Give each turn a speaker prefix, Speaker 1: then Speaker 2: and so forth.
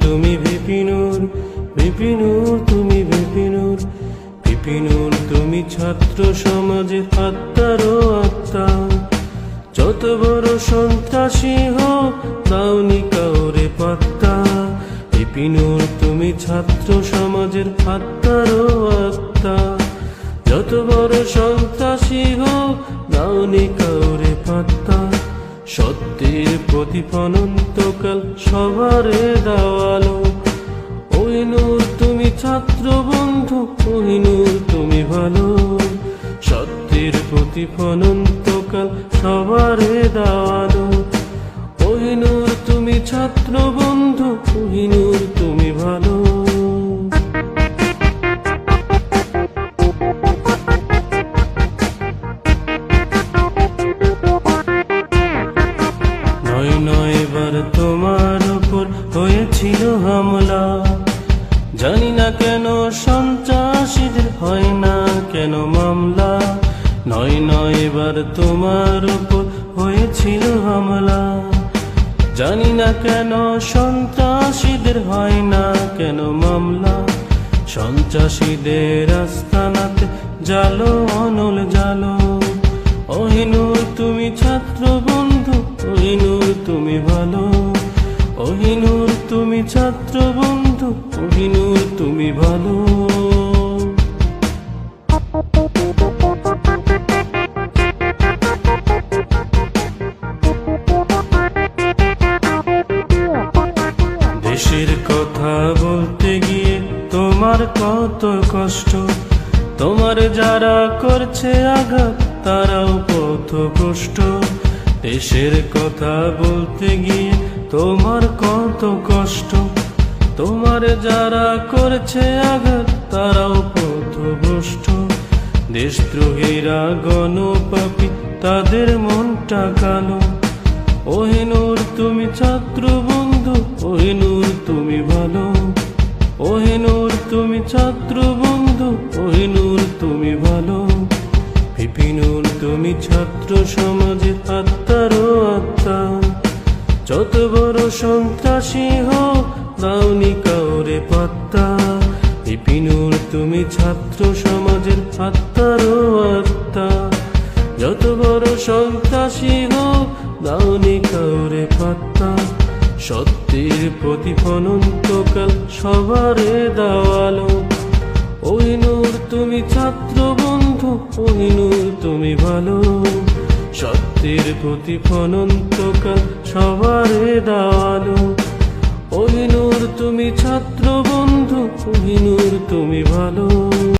Speaker 1: তুমি বিপিনুর বিপিনুর তুমি বিপিনুর বিপিনুর তুমি ছাত্র সমাজের আত্মারও আত্মা। যত বড় সন্ত্রাসী হো দাউনি কাউরে পাত্তা। বিপিনুর তুমি ছাত্র সমাজের আত্মারও আত্মা। যত বড় সন্ত্রাসী হো দাউনি কাউরে পাত্তা। সত্যের প্রতিফল অন্তকাল সবারে দাও তুমি ছাত্র বন্ধু ওই নূর তুমি ভালো। সত্যের প্রতিফলন্তকাল সবারে দাওয়ালো ওই নূর তুমি ছাত্র বন্ধু ওই নূর তুমি ভালো। নয় নয় বার তোমার উপর হয়েছিল হামলা। জানি না কেন সন্ত্রাসীদের হয় না কেন মামলা। নয় নয়, এবার তোমার উপর হয়েছিল হামলা। জানি না কেন সন্ত্রাসীদের হয় না কেন মামলা। সন্ত্রাসীদের আস্তানাতে জালো, অনল জালো। অহিনুর তুমি ছাত্র বন্ধু অহিনুর তুমি ভালো। অহিনুর তুমি ছাত্র বন্ধু অহিনুর তুমি ভালো। দেশের কথা বলতে গিয়ে তোমার কত কষ্ট, তোমার যারা করছে আঘাত, তারাও পথ কষ্ট। দেশের কথা বলতে গিয়ে তোমার কত কষ্ট, তোমার যারা করছে আঘাত, তারাও পথ ভ্রষ্ট দেশদ্রোহীরা গণপাপী, তাদের মনটা কালো। ওহিনুর, তুমি ছাত্র বন্ধু, ওহিনুর, তুমি ভালো। ওহিনুর, তুমি ছাত্র বন্ধু, ওহিনুর, তুমি ভালো। বিপিনুর তুমি ছাত্র সমাজের আত্মারও আত্মা। যত বড় সন্ত্রাসী হোক দাওনি কাউরে পাত্তা। বিপিনুর তুমি ছাত্র সমাজের আত্মারও আত্মা। যত বড় সন্ত্রাসী হোক দাওনি কাউরে পাত্তা। সত্যের প্রতিফলন্তকাল সবারে দাওয়ালো। ওই নূর তুমি ছাত্র বন্ধু ওই নূর তুমি ভালো। সত্যের প্রতিফলন্তকাল সবারে দাওয়ালো। ওই নূর তুমি ছাত্র বন্ধু